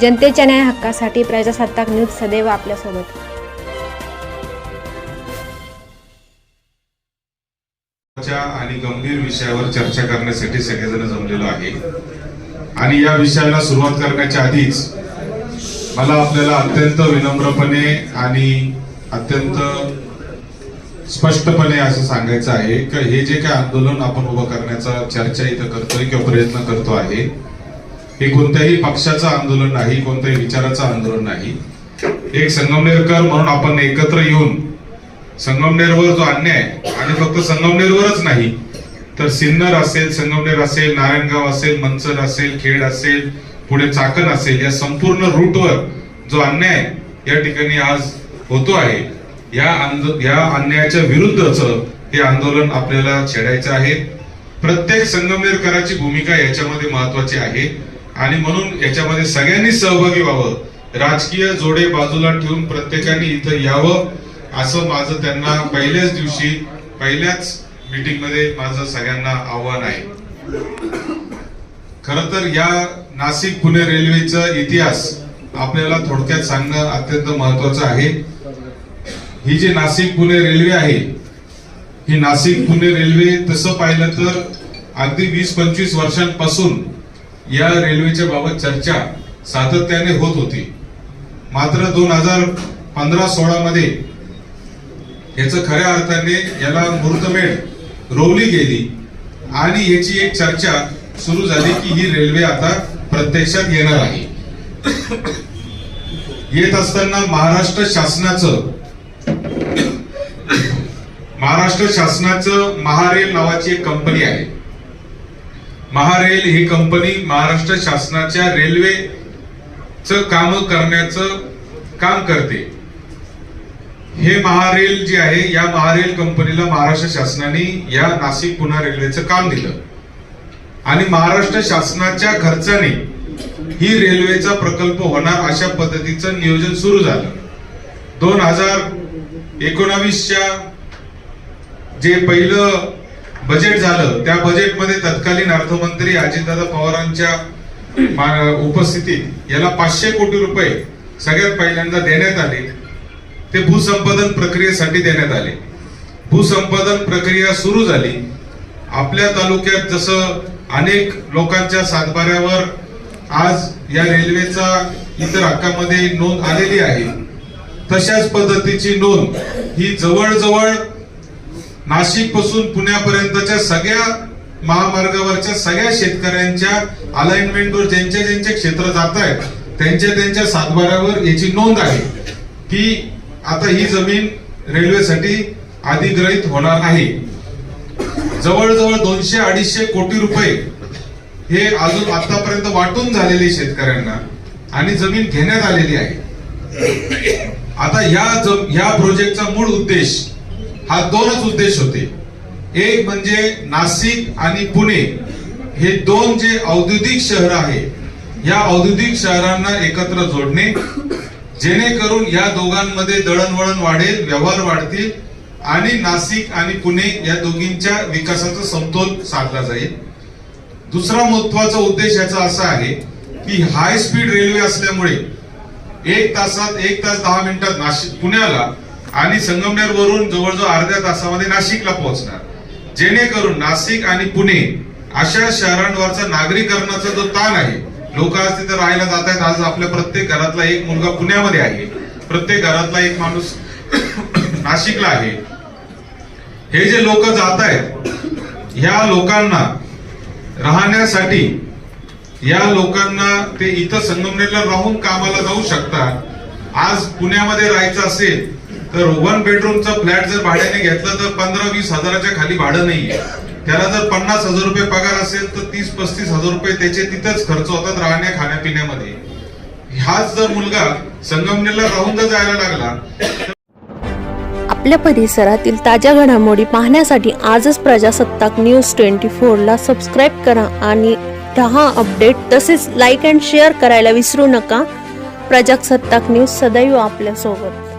जनतेच्या न्याय हक्कासाठी प्रजासत्ताक न्यूज सदैव आपल्यासोबत. आणि गंभीर विषयावर चर्चा करण्यासाठी सगळेजण जमलेलो आहे. आणि या विषयाला सुरुवात करण्याच्या आधीच मला आपल्याला अत्यंत विनम्रपणे आणि अत्यंत स्पष्टपणे असं सांगायचं आहे की हे जे काय आंदोलन आपण उभं करण्याचा चर्चा इथं करतोय किंवा प्रयत्न करतो आहे हे कोणत्याही पक्षाचं आंदोलन नाही कोणत्याही विचाराचं आंदोलन नाही. एक संगमनेरकर म्हणून आपण एकत्र येऊन संगमनेरवर जो अन्याय आणि फक्त संगमनेरवरच नाही तर सिन्नर असेल संगमनेर असेल नारायणगाव असेल मंचर असेल खेड असेल पुढे चाकण असेल या संपूर्ण रूटवर जो अन्याय या ठिकाणी आज होतो आहे या या अन्यायाच्या विरुद्धच हे आंदोलन आपल्याला छेडायचं आहे. प्रत्येक संगमनेरकराची भूमिका याच्यामध्ये महत्वाची आहे. आणि म्हणून याच्यामध्ये सगळ्यांनी सहभागी व्हावं. राजकीय जोडे बाजूला ठेवून प्रत्येकाने इथं यावं असं माझं त्यांना पहिल्याच दिवशी पहिल्याच मीटिंगमध्ये माझं सगळ्यांना आव्हान आहे. खर तर या नाशिक पुणे रेल्वेचा इतिहास आपल्याला थोडक्यात सांगणं अत्यंत महत्वाचं आहे. ही जी नाशिक पुणे रेल्वे आहे ही नाशिक पुणे रेल्वे तसं पाहिलं तर अगदी वीस पंचवीस वर्षांपासून या रेल्वेच्या बाबत चर्चा सातत्याने होत होती. मात्र दोन हजार पंधरा सोळा मध्ये याच खऱ्या अर्थाने याला मृतमेढ रोवली गेली आणि याची एक चर्चा सुरू झाली की ही रेल्वे आता प्रत्यक्षात येणार आहे. येत असताना महाराष्ट्र शासनाचं महाराष्ट्र शासनाचं महारेल नावाची एक कंपनी आहे. महारेल ही कंपनी महाराष्ट्र शासनाच्या रेल्वेचं काम करण्याचं काम करते. हे महारेल जे आहे या महारेल कंपनीला महाराष्ट्र शासनाने या नाशिक पुणे रेल्वेचं काम दिलं. आणि महाराष्ट्र शासनाच्या खर्चाने ही रेल्वेचा प्रकल्प होणार अशा पद्धतीचं नियोजन सुरू झालं. दोन हजार एकोणावीसच्या जे पहिलं बजेट झालं त्या बजेटमध्ये तत्कालीन अर्थमंत्री अजितदादा पवारांच्या उपस्थितीत याला पाचशे कोटी रुपये सगळ्यात पहिल्यांदा देण्यात आले. ते भूसंपादन प्रक्रियेसाठी देण्यात आले. भूसंपादन प्रक्रिया सुरू झाली. आपल्या तालुक्यात जसं अनेक लोकांच्या सातबाऱ्यावर आज या रेल्वेचा इतर हक्कामध्ये नोंद आलेली आहे तशाच पद्धतीची नोंद ही जवळजवळ नाशिकपासून पुण्यापर्यंतच्या सगळ्या महामार्गावरच्या सगळ्या शेतकऱ्यांच्या अलाइनमेंटवर ज्यांच्या ज्यांचे क्षेत्र जात आहेत त्यांच्या त्यांच्या सातबाऱ्यावर याची नोंद आहे. की आता ही जमीन रेल्वेसाठी अधिग्रहित होणार आहे जवळजवळ दोनशे अडीचशे कोटी रुपये हे अजून आतापर्यंत वाटून झालेले शेतकऱ्यांना आणि जमीन घेण्यात आलेली आहे. आता या जम- या प्रोजेक्टचा मूळ उद्देश हा दोनच उद्देश होते. एक म्हणजे नाशिक आणि पुणे हे दोन जे औद्योगिक शहर आहे या औद्योगिक शहरांना एकत्र जोडणे जेणेकरून या दोघांमध्ये दळणवळण वाढेल व्यवहार वाढतील आणि नाशिक आणि पुणे या दोघींच्या विकासाचा समतोल साधला जाईल. दुसरा महत्त्वाचा उद्देश याचा असा आहे की हाय स्पीड रेल्वे असल्यामुळे एक तासात एक तास दहा मिनिटात नाशिक पुण्याला आणि संगमनेर वरून जवळजवळ अर्ध्या तासामध्ये नाशिकला पोहोचणार. जेणेकरून नाशिक आणि पुणे अशा शहरांवरचा नागरीकरणाचा जो ताण आहे लोक आज तिथे राहायला जात आहेत आज आपल्या प्रत्येक घरातला एक मुलगा पुण्यामध्ये आहे. प्रत्येक घरातला एक माणूस नाशिकला आहे. हे जे लोक जात आहेत ह्या लोकांना राहण्यासाठी या लोकांना ते इथं संगमनेरला राहून कामाला जाऊ शकतात. आज पुण्यामध्ये राहायचं असेल तर वन बेडरूमचा फ्लॅट जर भाड्याने घेतलं तर पंधरा वीस हजाराच्या खाली भाडं नाहीये. त्याला जर पन्नास हजार रुपये पगार असेल तर तीस पस्तीस हजार रुपये त्याचे तिथंच खर्च होतात राहण्या खाण्यापिण्यामध्ये. हाच जर मुलगा संगमनेरला राहून जर जायला लागला आपल्या परिसरातील ताज्या घडामोडी पाहण्यासाठी आजच प्रजासत्ताक न्यूज ट्वेंटी फोरला सबस्क्राईब करा आणि रहा अपडेट तसेच लाईक अँड शेअर करायला विसरू नका. प्रजासत्ताक न्यूज सदैव आपल्यासोबत.